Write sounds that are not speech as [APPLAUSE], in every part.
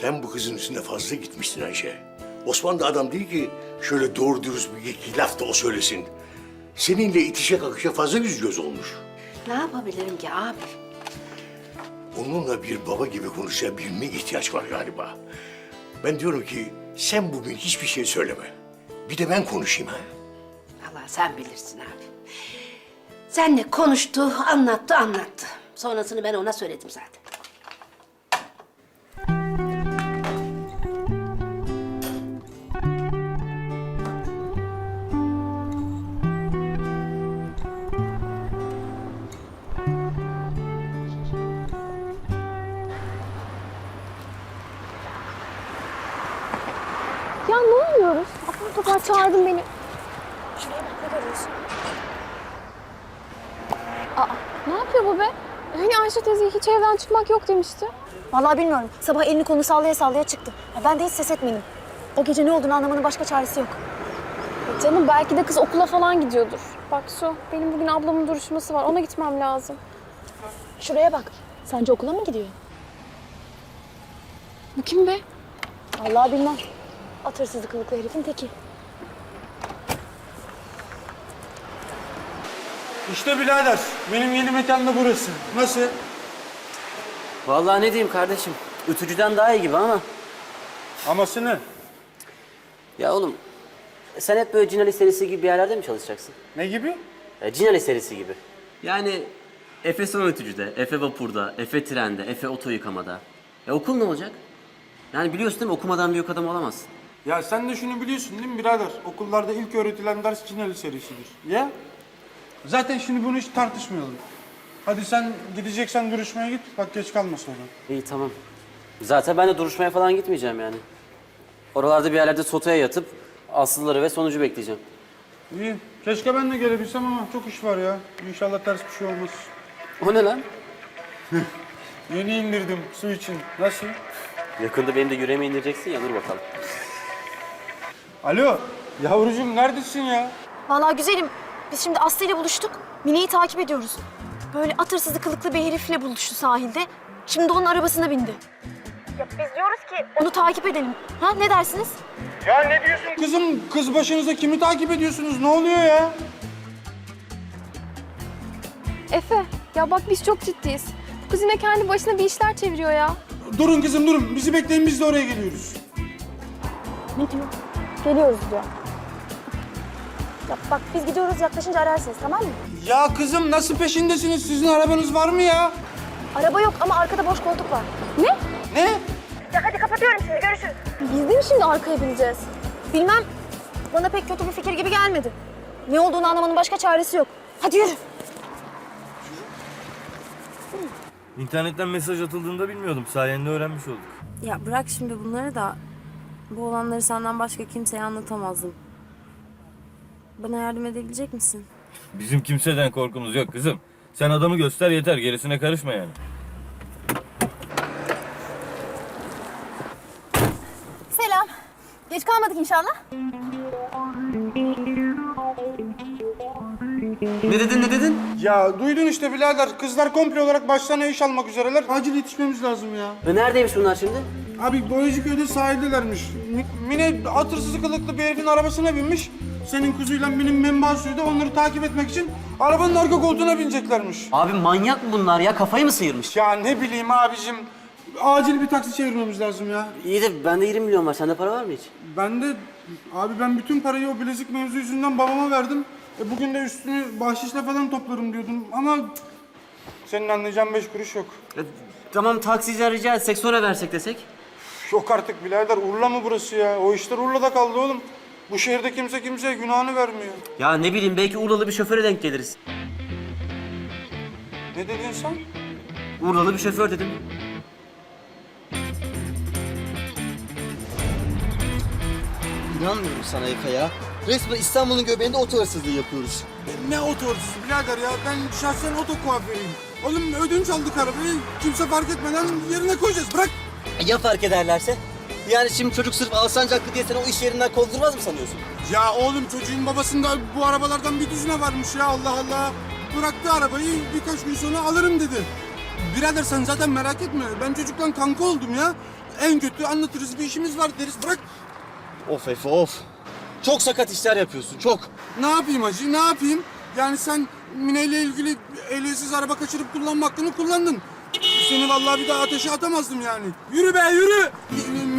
Sen bu kızın üstüne fazla gitmişsin Ayşe. Osman da adam değil ki şöyle doğru dürüst bir iki laf da o söylesin. Seninle itişe kakışa fazla yüz göz olmuş. Ne yapabilirim ki abi? Onunla bir baba gibi konuşabilme ihtiyaç var galiba. Ben diyorum ki sen bugün hiçbir şey söyleme. Bir de ben konuşayım ha. Allah sen bilirsin abi. Senle konuştu, anlattı, anlattı. Sonrasını ben ona söyledim zaten. Çağırdın beni. Şuraya bak ne görüyorsun? Aa, ne yapıyor bu be? Hani Ayşe teyze hiç evden çıkmak yok demişti. Vallahi bilmiyorum. Sabah elini kolunu sallaya sallaya çıktı. Ya ben de hiç ses etmedim. O gece ne olduğunu anlamanın başka çaresi yok. E Canım belki de kız okula falan gidiyordur. Bak Su, benim bugün ablamın duruşması var. Ona gitmem lazım. Şuraya bak. Sence okula mı gidiyor? Bu kim be? Vallahi bilmem. At hırsızı kılıklı herifin teki. İşte birader, benim yeni mekan da burası. Nasıl? Vallahi ne diyeyim kardeşim. Ütücüden daha iyi gibi ama. Aması ne? Ya oğlum sen hep böyle Cinali serisi gibi bir yerlerde mi çalışacaksın? Ne gibi? Ya Cinali serisi gibi. Yani Efe son ütücüde, Efe vapurda, Efe trende, Efe oto yıkamada. E okul ne olacak? Yani biliyorsun değil mi okumadan büyük adam olamazsın. Ya sen de şunu biliyorsun değil mi birader? Okullarda ilk öğretilen ders Çineli serisidir. Ya? Zaten şimdi bunu hiç tartışmayalım. Hadi sen gideceksen duruşmaya git. Bak geç kalma sonra. İyi tamam. Zaten ben de duruşmaya falan gitmeyeceğim yani. Oralarda bir yerlerde sotaya yatıp asılları ve sonucu bekleyeceğim. İyi. Keşke ben de gelebilsem ama çok iş var ya. İnşallah ters bir şey olmaz. O ne lan? [LAUGHS] Yeni indirdim su için. Nasıl? Yakında benim de yüreğime indireceksin ya dur bakalım. Alo. Yavrucuğum neredesin ya? Vallahi güzelim. Biz şimdi Aslı ile buluştuk. Mine'yi takip ediyoruz. Böyle at hırsızı kılıklı bir herifle buluştu sahilde. Şimdi onun arabasına bindi. Ya biz diyoruz ki onu takip edelim. Ha ne dersiniz? Ya ne diyorsun? Kızım kız başınıza kimi takip ediyorsunuz? Ne oluyor ya? Efe, ya bak biz çok ciddiyiz. Bu kız yine kendi başına bir işler çeviriyor ya. Durun kızım durun. Bizi bekleyin biz de oraya geliyoruz. Ne diyor? Geliyoruz diyor. Ya bak biz gidiyoruz yaklaşınca ararsınız tamam mı? Ya kızım nasıl peşindesiniz? Sizin arabanız var mı ya? Araba yok ama arkada boş koltuk var. Ne? Ne? Ya hadi kapatıyorum şimdi görüşürüz. Biz de mi şimdi arkaya bineceğiz? Bilmem. Bana pek kötü bir fikir gibi gelmedi. Ne olduğunu anlamanın başka çaresi yok. Hadi yürü. İnternetten mesaj atıldığında bilmiyordum. Sayende öğrenmiş olduk. Ya bırak şimdi bunları da bu olanları senden başka kimseye anlatamazdım. Bana yardım edebilecek misin? Bizim kimseden korkumuz yok kızım. Sen adamı göster yeter. Gerisine karışma yani. Selam. Geç kalmadık inşallah. Ne dedin ne dedin? Ya duydun işte birader. Kızlar komple olarak başlarına iş almak üzereler. Acil yetişmemiz lazım ya. E neredeymiş bunlar şimdi? Abi Boyacıköy'de sahildelermiş. Mi- Mine at hırsızı kılıklı bir herifin arabasına binmiş. Senin kuzuyla benim menba suyu da onları takip etmek için arabanın arka koltuğuna bineceklermiş. Abi manyak mı bunlar ya? Kafayı mı sıyırmış? Ya ne bileyim abicim. Acil bir taksi çevirmemiz lazım ya. İyi de bende 20 milyon var. Sende para var mı hiç? Ben de abi ben bütün parayı o bilezik mevzu yüzünden babama verdim. E bugün de üstünü bahşişle falan toplarım diyordum ama cık, senin anlayacağın beş kuruş yok. E, tamam taksiciler rica etsek sonra versek desek. Yok artık birader Urla mı burası ya? O işler Urla'da kaldı oğlum. Bu şehirde kimse kimseye günahını vermiyor. Ya ne bileyim belki Urlalı bir şoföre denk geliriz. Ne dedin sen? Urlalı bir şoför dedim. İnanmıyorum sana Efe ya. Resmen İstanbul'un göbeğinde oto hırsızlığı yapıyoruz. Ne otorsuz birader ya? Ben şahsen oto kuaförüyüm. Oğlum ödünç aldık arabayı. Kimse fark etmeden yerine koyacağız. Bırak. Ya fark ederlerse? Yani şimdi çocuk sırf Alsancaklı diye seni o iş yerinden kovdurmaz mı sanıyorsun? Ya oğlum çocuğun babasında bu arabalardan bir düzine varmış ya Allah Allah. Bıraktı arabayı birkaç gün sonra alırım dedi. Birader sen zaten merak etme. Ben çocukla kanka oldum ya. En kötü anlatırız bir işimiz var deriz. Bırak. Of Efe of. Çok sakat işler yapıyorsun çok. Ne yapayım hacı ne yapayım? Yani sen Mine ile ilgili ehliyetsiz araba kaçırıp kullanma hakkını kullandın. Seni vallahi bir daha ateşe atamazdım yani. Yürü be yürü.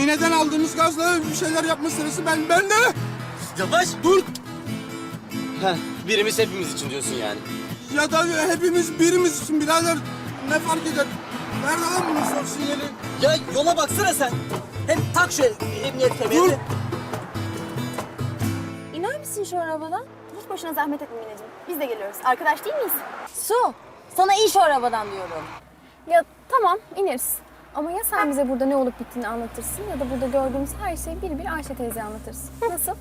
Mine'den aldığımız gazla bir şeyler yapma sırası ben ben de. Yavaş. Dur. Heh, birimiz hepimiz için diyorsun yani. Ya da hepimiz birimiz için birader. Ne fark eder? Nerede lan bunun son sinyali? Ya yola baksana sen. Hem tak şu emniyet Dur. kemerini. İner misin şu arabadan? Hiç boşuna zahmet etme Mineciğim. Biz de geliyoruz. Arkadaş değil miyiz? Su, sana in şu arabadan diyorum. Ya tamam ineriz. Ama ya sen bize burada ne olup bittiğini anlatırsın ya da burada gördüğümüz her şeyi bir bir Ayşe teyzeye anlatırsın. Nasıl?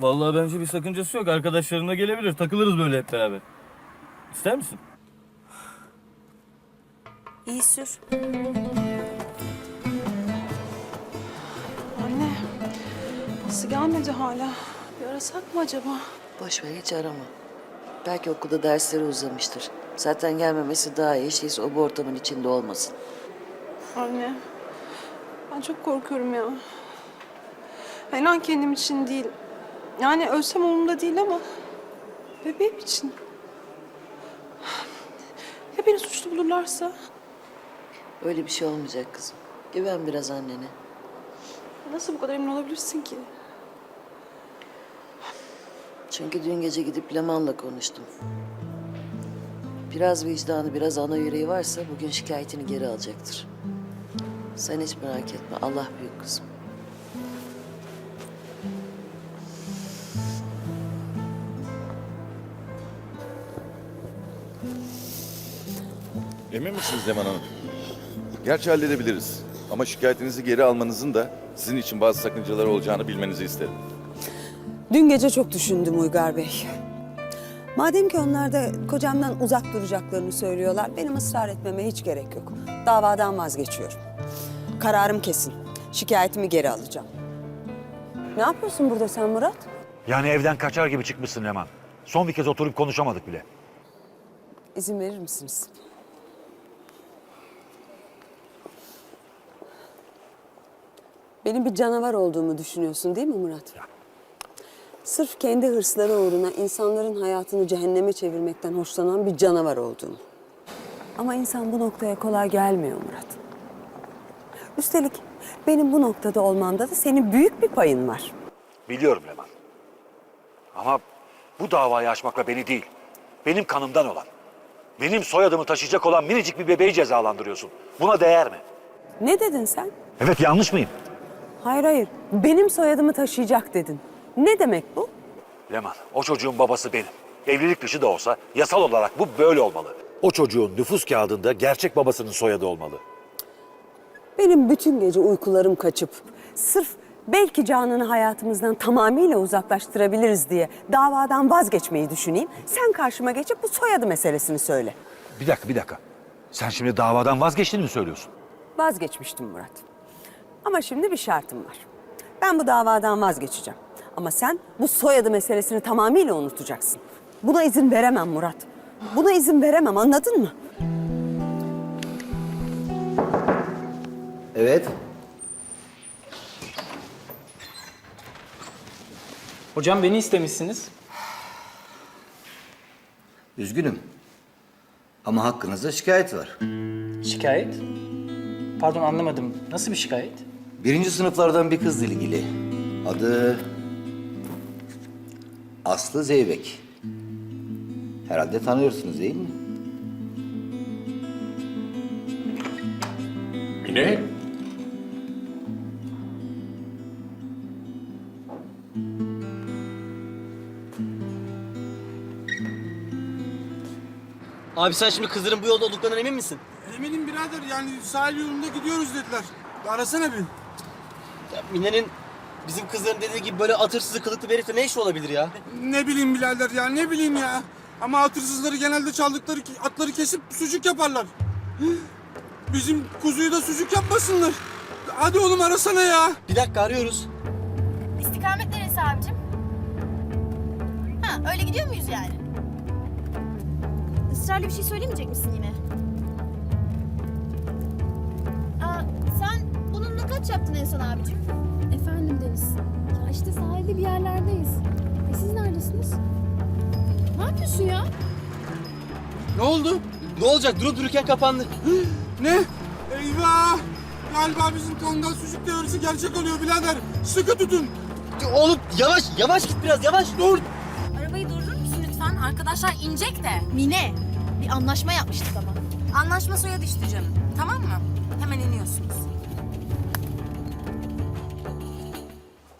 Vallahi bence bir sakıncası yok. Arkadaşlarına gelebilir. Takılırız böyle hep beraber. İster misin? İyi sür. Anne, nasıl gelmedi hala? Bir arasak mı acaba? Boş ver hiç arama. Belki okulda dersleri uzamıştır. Zaten gelmemesi daha iyi. Şeyse o bu ortamın içinde olmasın. Anne, ben çok korkuyorum ya. Ya İnan kendim için değil. Yani ölsem umurumda değil ama bebeğim için. Ya beni suçlu bulurlarsa? Öyle bir şey olmayacak kızım. Güven biraz annene. Nasıl bu kadar emin olabilirsin ki? Çünkü dün gece gidip Leman'la konuştum. Biraz vicdanı, biraz ana yüreği varsa bugün şikayetini geri alacaktır. Sen hiç merak etme. Allah büyük kızım. Emin misiniz Leman Hanım? Gerçi halledebiliriz. Ama şikayetinizi geri almanızın da sizin için bazı sakıncaları olacağını bilmenizi isterim. Dün gece çok düşündüm Uygar Bey. Madem ki onlar da kocamdan uzak duracaklarını söylüyorlar, benim ısrar etmeme hiç gerek yok. Davadan vazgeçiyorum. Kararım kesin. Şikayetimi geri alacağım. Ne yapıyorsun burada sen Murat? Yani evden kaçar gibi çıkmışsın Leman. Son bir kez oturup konuşamadık bile. İzin verir misiniz? Benim bir canavar olduğumu düşünüyorsun değil mi Murat? Sırf kendi hırsları uğruna insanların hayatını cehenneme çevirmekten hoşlanan bir canavar olduğumu. Ama insan bu noktaya kolay gelmiyor Murat. Üstelik benim bu noktada olmamda da senin büyük bir payın var. Biliyorum Leman. Ama bu davayı açmakla beni değil, benim kanımdan olan, benim soyadımı taşıyacak olan minicik bir bebeği cezalandırıyorsun. Buna değer mi? Ne dedin sen? Evet yanlış mıyım? Hayır hayır, benim soyadımı taşıyacak dedin. Ne demek bu? Leman, o çocuğun babası benim. Evlilik dışı da olsa yasal olarak bu böyle olmalı. O çocuğun nüfus kağıdında gerçek babasının soyadı olmalı. Benim bütün gece uykularım kaçıp sırf belki Canan'ı hayatımızdan tamamıyla uzaklaştırabiliriz diye davadan vazgeçmeyi düşüneyim. Sen karşıma geçip bu soyadı meselesini söyle. Bir dakika, bir dakika. Sen şimdi davadan vazgeçtiğini mi söylüyorsun? Vazgeçmiştim Murat. Ama şimdi bir şartım var. Ben bu davadan vazgeçeceğim. Ama sen bu soyadı meselesini tamamıyla unutacaksın. Buna izin veremem Murat. Buna izin veremem anladın mı? Evet. Hocam beni istemişsiniz. Üzgünüm. Ama hakkınızda şikayet var. Şikayet? Pardon anlamadım. Nasıl bir şikayet? Birinci sınıflardan bir kızla ilgili. Adı... Aslı Zeybek. Herhalde tanıyorsunuz değil mi? Mine? Abi sen şimdi kızların bu yolda olduklarından emin misin? Eminim birader yani sahil yolunda gidiyoruz dediler. Arasana bir. Ya Mine'nin bizim kızların dediği gibi böyle atırsızı kılıklı bir herifle ne işi olabilir ya? Ne bileyim birader ya ne bileyim ya. Ama hatırsızları genelde çaldıkları ki- atları kesip sucuk yaparlar. [GASPS] Bizim kuzuyu da sucuk yapmasınlar. Hadi oğlum arasana ya. Bir dakika arıyoruz. İstikamet neresi abicim? Ha öyle gidiyor muyuz yani? Israrlı bir şey söylemeyecek misin yine? Kaç yaptın en son abicim? Efendim Deniz. Ya işte sahilde bir yerlerdeyiz. E siz neredesiniz? Ne yapıyorsun ya? Ne oldu? Ne olacak? Durup dururken kapandı. [GASPS] Ne? Eyvah! Galiba bizim kangal sucuk teorisi gerçek oluyor birader. Sıkı tutun. Oğlum yavaş, yavaş git biraz, yavaş. Dur. Arabayı durdurur musun lütfen? Arkadaşlar inecek de. Mine, bir anlaşma yapmıştık ama. Anlaşma soya düştü canım. Tamam mı? Hemen iniyorsunuz.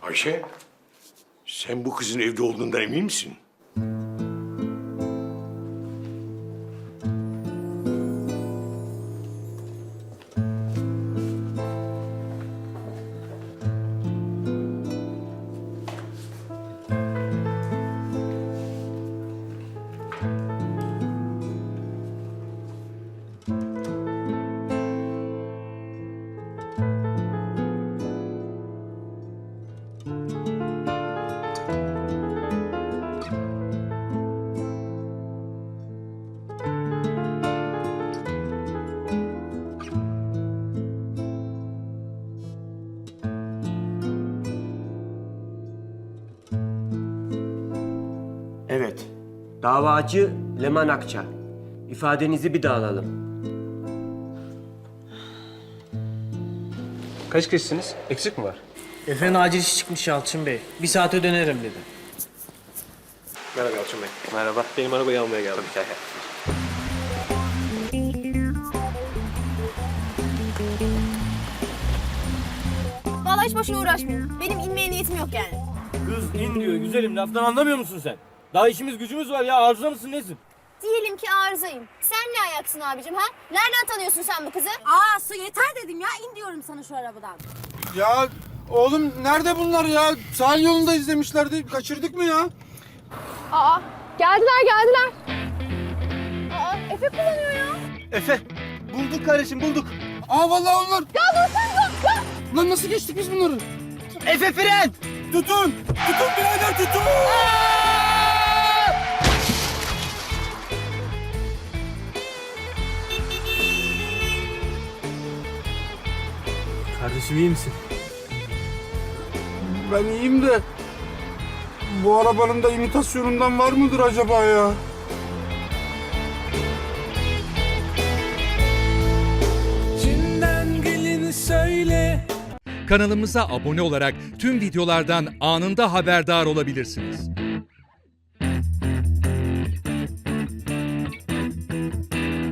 Ayşe, sen bu kızın evde olduğundan emin misin? Davacı Leman Akça. İfadenizi bir daha alalım. Kaç kişisiniz? Eksik mi var? Efe'nin acil işi çıkmış Yalçın Bey. Bir saate dönerim dedi. Merhaba Yalçın Bey. Merhaba. Benim arabayı almaya geldim. Tabii Vallahi hiç boşuna uğraşmayın. Benim inmeye niyetim yok yani. Kız in diyor güzelim laftan anlamıyor musun sen? Daha işimiz gücümüz var ya arıza mısın nesin? Diyelim ki arızayım. Sen ne ayaksın abicim ha? Nereden tanıyorsun sen bu kızı? Aa su yeter dedim ya. İn diyorum sana şu arabadan. Ya oğlum nerede bunlar ya? Sahil yolunda izlemişlerdi. Kaçırdık mı ya? Aa geldiler geldiler. Aa Efe kullanıyor ya. Efe, bulduk kardeşim, bulduk. Aa vallahi onlar. Ya dur sen dur. Ya. Lan nasıl geçtik biz bunları? Efe fren! Tutun! Tutun birader tutun! Kardeşim iyi misin? Ben iyiyim de bu arabanın da imitasyonundan var mıdır acaba ya? Kanalımıza abone olarak tüm videolardan anında haberdar olabilirsiniz.